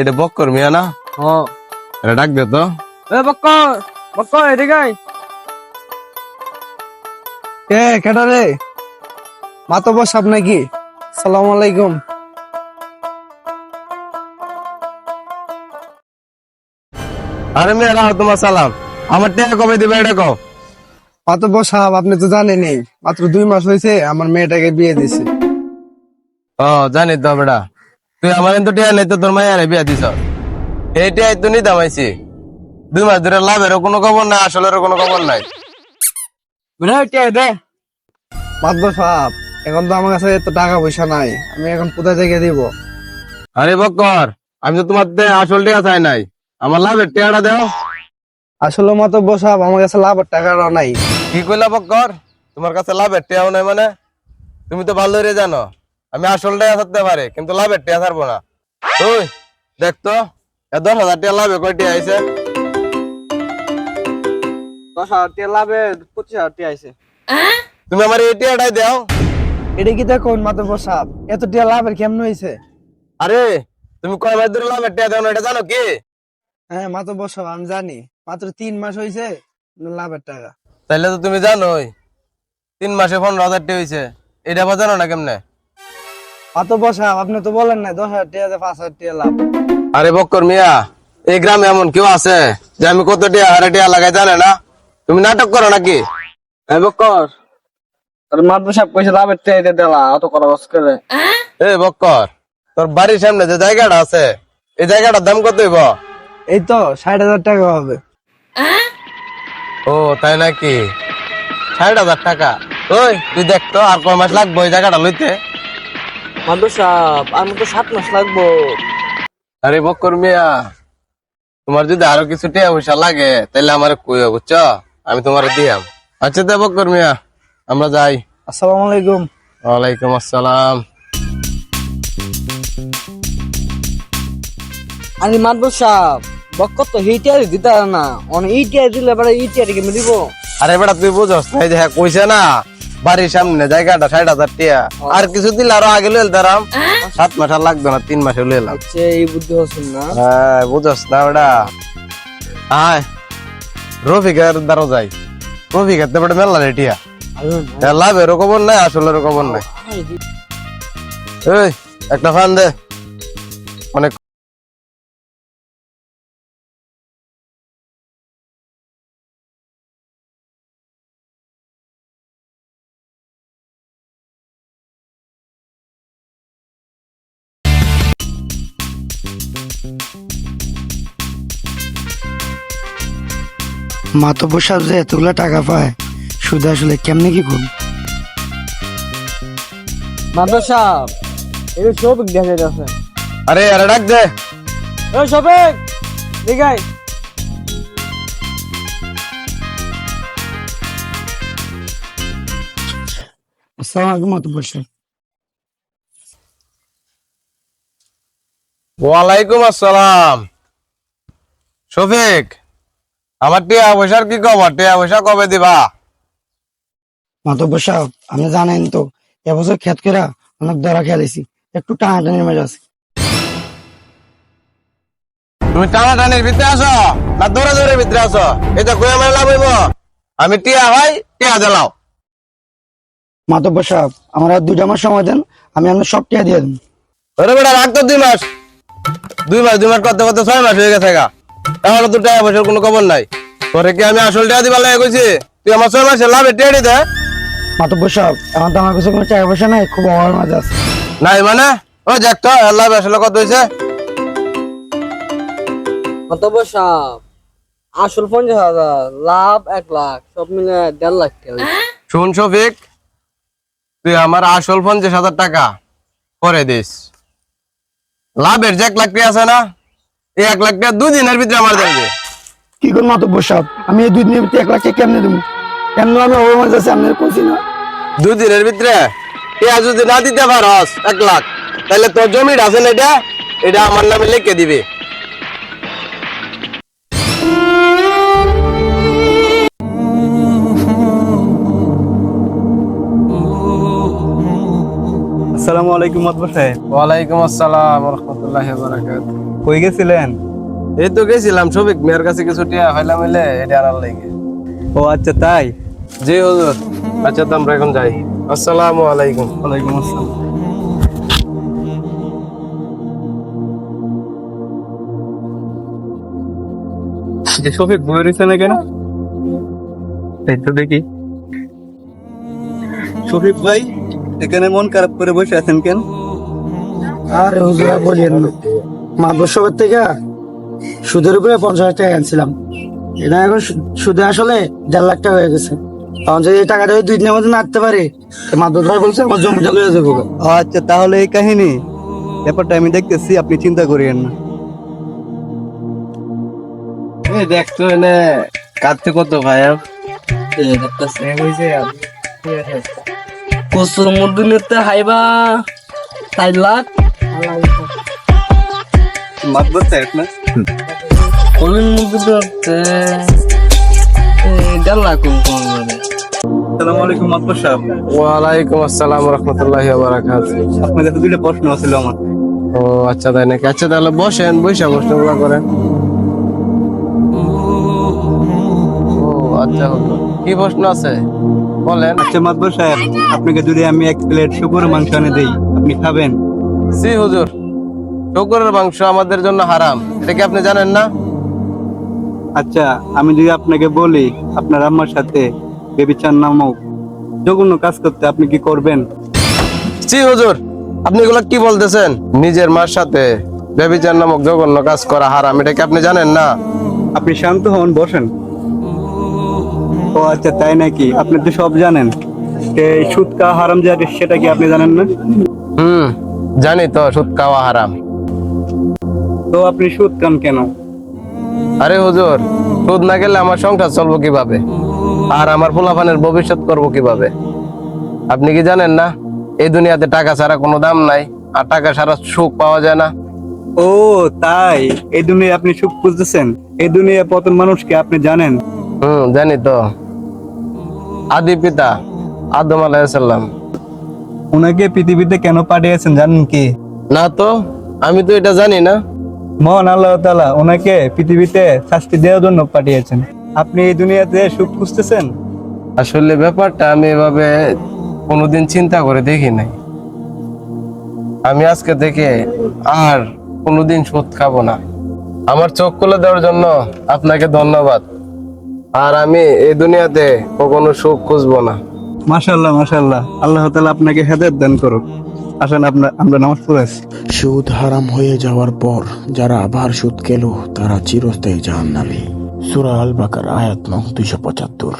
এটা বক্কর মিয়া না? এটা ডাক দে তো। এ বক্কর বক্কর এদিকে আয়। এ কেটা রে? মাতব সাপ নাকি? সালাম আলাইকুম। আরে মিয়া রাও তোমার সালাম। আমার টাকা কবে দিবে এটা কও। মাতব সাহেব আপনি তো জানেনই মাত্র দুই মাস হয়েছে আমার মেয়েটাকে বিয়ে দিছে। ও জানি তো বেটা। তুই আমার কিন্তু টিয়া নেই তো তোর মায়ের বিয়া দিছ। এই টিয়া তো নিতাম আইছি দুই মাস ধরে লাভেরও কোনো খবর নাই আসলেরও কোনো খবর নাই। দে। মাতব সাহেব এখন তো আমার কাছে এত টাকা পয়সা নাই আমি এখন কোথায় থেকে দিব? আরে বক্কর আমি তো তোমার আসল টিয়া চাই নাই। আমার লাভের টিয়াটা দেও। আসলে মাতব সাহেব আমার কাছে লাভের টাকাও নাই। কি কইলা বক্কর তোমার কাছে লাভের টিয়াও নাই মানে? তুমি তো ভালো জানো। আমি আসল টিয়া থাকতে পারে কিন্তু লাভের টিয়া ছাড়বো না। তুই দেখ তো এ দশ হাজার টিয়া লাভে কয় টিয়া আইছে? দশ হাজার টিয়া লাভে পঁচিশ হাজার টিয়া আইছে। তুমি আমার এই টিয়াটাই দাও। এটা কি এত টিয়া লাভের কেমন হয়েছে আরে তুমি কয় মাস ধরে লাভের টিয়া দেও না এটা জানো কি? হ্যাঁ আমি জানি। মাত্র তিন মাস হয়েছে লাভের টাকা? তাইলে তো তুমি জানোই তিন মাসে পনেরো হাজার টিয়া হয়েছে এটা আবার জানো না কেমনে? মাতব সাহেব আপনি তো বলেন না দশ হাজার টিয়াতে পাঁচ হাজার টিয়া লাভ। আরে বক্কর মিয়া এই গ্রামে এমন কেউ আছে যে আমি কত টিয়া হারে টিয়া লাগাই জানে না? তুমি নাটক করো নাকি? এ বক্কর তোর মাদ্র সাহেব কইছে লাভের টিয়া দিয়ে দিলা অত করা বস করে। এ বক্কর তোর বাড়ির সামনে যে জায়গাটা আছে এই জায়গাটার দাম কত হইব? এই তো ষাট হাজার টাকা হবে। ও তাই নাকি? ষাট হাজার টাকা। ওই তুই দেখ তো আর কয় মাস লাগবো ওই জায়গাটা লইতে। মাদ্র সাহেব আমি তো সাত মাস লাগবো। আরে বক্কর মিয়া তোমার যদি আরও কিছু টিয়া পয়সা লাগে তাহলে আমার কইও বুঝছ? আমি তোমার দিয়াম। আচ্ছা দে বক্কর মিয়া আমরা যাই। আসসালামু আলাইকুম। ওয়ালাইকুম আসসালাম। আরে মাদ্র সাহেব বক্কর তো হিটিয়ার দিতে না। অনেক ইটিয়ার দিলে এবারে ইটিয়ার কেমন দিব। আরে বেটা তুই বুঝস না এই যে হ্যাঁ কইছে না বাড়ির সামনে জায়গাটা ষাট হাজার টিয়া আর কিছু দিলে আরও আগে লইল দাঁড়াম সাত মাস আর লাগবে না তিন মাসে লইলাম। আচ্ছা এই বুদ্ধি হচ্ছেন না? হ্যাঁ বুঝস না বেটা আয় রফিকের দ্বারা যাই রফিকের তো মেলা রে টিয়া। এ লাভেরও খবর নাই আসলেরও খবর নাই। এই একটা ফান দে। মাতব্বর সাহেব যে এতগুলো টাকা পায় শুধু আসলে কেমনে কি করুন সাহেব এই সবিক দেখা যাচ্ছে আরে আরে ডাক দে। সবিক দেখাই। আসসালামু আলাইকুম মাতব্বর সাহেব। ওয়ালাইকুম আসসালাম। শফিক আমার টিয়া পয়সার কি খবর? টিয়া পয়সা কবে দিবা? মাতব্বর সাহেব আপনি জানেন তো এবছর খেত কেরা অনেক দরা খেলেছি একটু টানাটানির মেজ আছে। তুমি টানা টানির ভিতরে আসো না দৌড়ে দৌড়ে ভিতরে আসো এটা কই আমার লাভ হইব আমি টিয়া ভাই টিয়া দিলাও মাতব্বর সাহেব আমার আর দুইটা মাস সময় দেন আমি আপনার সব টিয়া দিয়ে দেবো। ওরে বেটা রাখ তো দুই মাস। দুই মাস দুই মাস করতে করতে ছয় মাস হয়ে গেছে গা। তাহলে তো টাকা পয়সার কোনো খবর নাই। তোরে কি আমি আসল টাকা দিবার লাগে কইছি? তুই আমার ছয় মাসে লাভে টিয়া দে মাতব্বর সাহেব এখন তো আমার কাছে কোনো টাকা পয়সা নাই খুব অভাবের মাঝে আছে। নাই মানে? ও দেখ তো লাভ আসলে কত হয়েছে মাতব্বর সাহেব আসল পঞ্চাশ হাজার লাভ এক লাখ সব মিলে দেড় লাখ টাকা শুন শফিক তুই আমার আসল পঞ্চাশ হাজার টাকা করে দিস। লাভের যে এক লাখ টাকা আছে না এক লাখ টাকা দুই দিনের ভিতরে আমার দেবে কি করুন মাতব্বর সাহেব আমি এই দুই দিনের ভিতরে এক লাখ টাকা কেমনে দেবো? এমনি আমি অভাবের মাঝে আছে আপনার কইছি না? দুই দিনের ভিতরে? টিয়া যদি না দিতে পারস এক লাখ তাহলে তোর জমিটা আছে না এটা? এটা আমার নামে লিখে দিবে। আসসালামু আলাইকুম মাতব সাহেব। ওয়ালাইকুম আসসালাম রহমতুল্লাহ বারাকাত কই গেছিলেন? এই তো গেছিলাম সবিক মেয়ের কাছে কিছু টিয়া হইলাম হইলে এটা আনার লাগে। ও আচ্ছা তাই? জি হুজুর। আচ্ছা তো আমরা এখন যাই। আসসালামু আলাইকুম। ওয়ালাইকুম আসসালাম। যে শফিক বই রয়েছে না কেন? এই তো দেখি। শফিক ভাই এখানে মন খারাপ করে বসে আছেন কেন? আরে হুজুর আর বলিয়েন না। মাদ্রাসার থেকে সুদের উপরে পঞ্চাশ হাজার টাকা আনছিলাম এটা এখন সুদে আসলে দেড় লাখ টাকা হয়ে গেছে। তখন যদি এই টাকাটা ওই দুই দিনের মধ্যে না আনতে পারি মাদ্রাস বলছে আমার জমিটা লয়ে যাব আচ্ছা তাহলে এই কাহিনী ব্যাপারটা আমি দেখতেছি আপনি চিন্তা করিয়েন না। দেখতো এনে কাঁদতে কত ভাই কসুর মধ্যে নিতে হাইবা চার লাখ। আসসালামু আলাইকুম মাতবার সাহেব ওয়ালাইকুম আসসালাম রহমতুল্লাহি বারাকাত দুইটা প্রশ্ন ছিল আমার। ও আচ্ছা তাই নাকি? আচ্ছা তাহলে বসেন বৈশা প্রশ্নগুলো করেন। ও আচ্ছা। কি প্রশ্ন আছে? বলেন। আচ্ছা মাতবার সাহেব আপনাকে যদি আমি এক প্লেট শুকুর মাংস এনে দেই আপনি খাবেন? সি হুজুর। শুকরের মাংস আমাদের জন্য হারাম। এটা কি আপনি জানেন না? আচ্ছা আমি যদি আপনাকে বলি আপনার আম্মার সাথে বেবিচার নামক জঘন্য কাজ করতে আপনি কি করবেন? সি হুজুর আপনি এগুলো কি বলতেছেন? নিজের মার সাথে বেবিচার নামক জঘন্য কাজ করা হারাম এটা কি আপনি জানেন না? আপনি শান্ত হন বসেন। ও আচ্ছা তাই নাকি? আপনি তো সব জানেন। এই সুদ কা হারাম যে সেটা কি আপনি জানেন না? হুম জানি তো সুদ খাওয়া হারাম। তো আপনি সুদ খান কেন? আরে হুজুর সুদ না গেলে আমার সংসার চলবো কীভাবে? আর আমার পোলাপানের ভবিষ্যৎ করব কীভাবে? আপনি কি জানেন না এই দুনিয়াতে টাকা ছাড়া কোনো দাম নাই আর টাকা ছাড়া সুখ পাওয়া যায় না? ও তাই। এই দুনিয়া আপনি সুখ খুঁজতেছেন? এই দুনিয়ায় পতন মানুষকে আপনি জানেন? হুম জানি তো। আদি পিতা আদম আলাইসাল্লাম ওনাকে পৃথিবীতে কেন পাঠিয়েছেন জানেন কি? না তো আমি তো এটা জানি না। মহান আল্লাহ তালা ওনাকে পৃথিবীতে শাস্তি দেওয়ার জন্য পাঠিয়েছেন। আপনি এই দুনিয়াতে সুখ খুঁজতেছেন? আসলে ব্যাপারটা আমি এভাবে কোনোদিন চিন্তা করে দেখি নাই। আমি আজকে থেকে আর কোনোদিন সুদ খাব না। আমার চোখ খুলে দেওয়ার জন্য আপনাকে ধন্যবাদ। আর আমি এই দুনিয়াতে কখনো সুখ খুঁজবো না। মাশাল্লাহ মাশাল্লাহ আল্লাহ তালা আপনাকে হেদায়ত দান করুক। আসেন আপনার আমরা নামাজ পড়ে আসি। সুদ হারাম হয়ে যাওয়ার পর যারা আবার সুদ কেলো তারা চিরস্থায়ী জাহান্নামী। সুরা আল বাকার আয়াত নং দুইশো পঁচাত্তর।